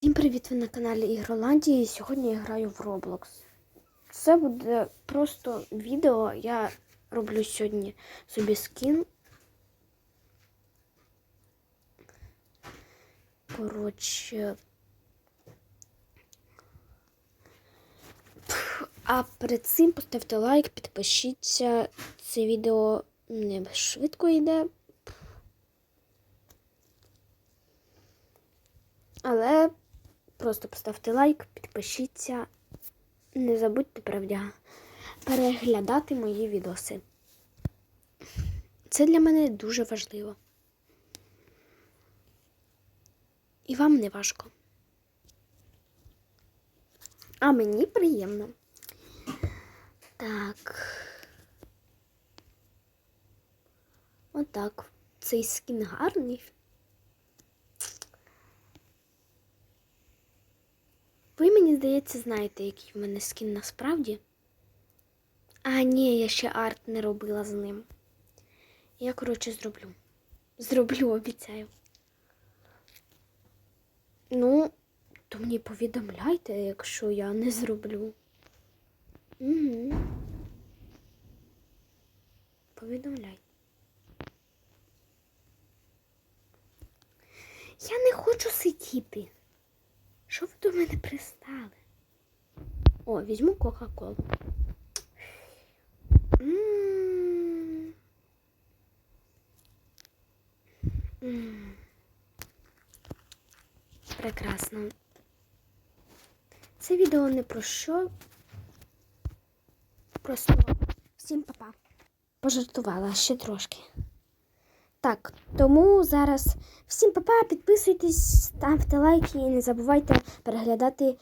Всім привіт! Ви на каналі Ігроландії. Сьогодні я граю в Roblox. Це буде просто відео. Я роблю сьогодні собі скін. Коротше. А перед цим поставте лайк, підпишіться. Це відео не швидко йде. Але просто поставте лайк, підпишіться. Не забудьте правда переглядати мої відоси. Це для мене дуже важливо. І вам не важко. А мені приємно. Так. Отак. Цей скін гарний. Ви, мені здається, знаєте, який в мене скін насправді. А, ні, я ще арт не робила з ним. Я, коротше, зроблю. Зроблю, обіцяю. Ну, то мені повідомляйте, якщо я не зроблю. Угу. Повідомляйте. Я не хочу сидіти. Що ви до мене пристали? О, візьму Кока-Колу. Прекрасно. Це відео не про що. Просто всім папа. Пожартувала ще трошки. Так, тому зараз всім папа, підписуйтесь, ставте лайки і не забувайте переглядати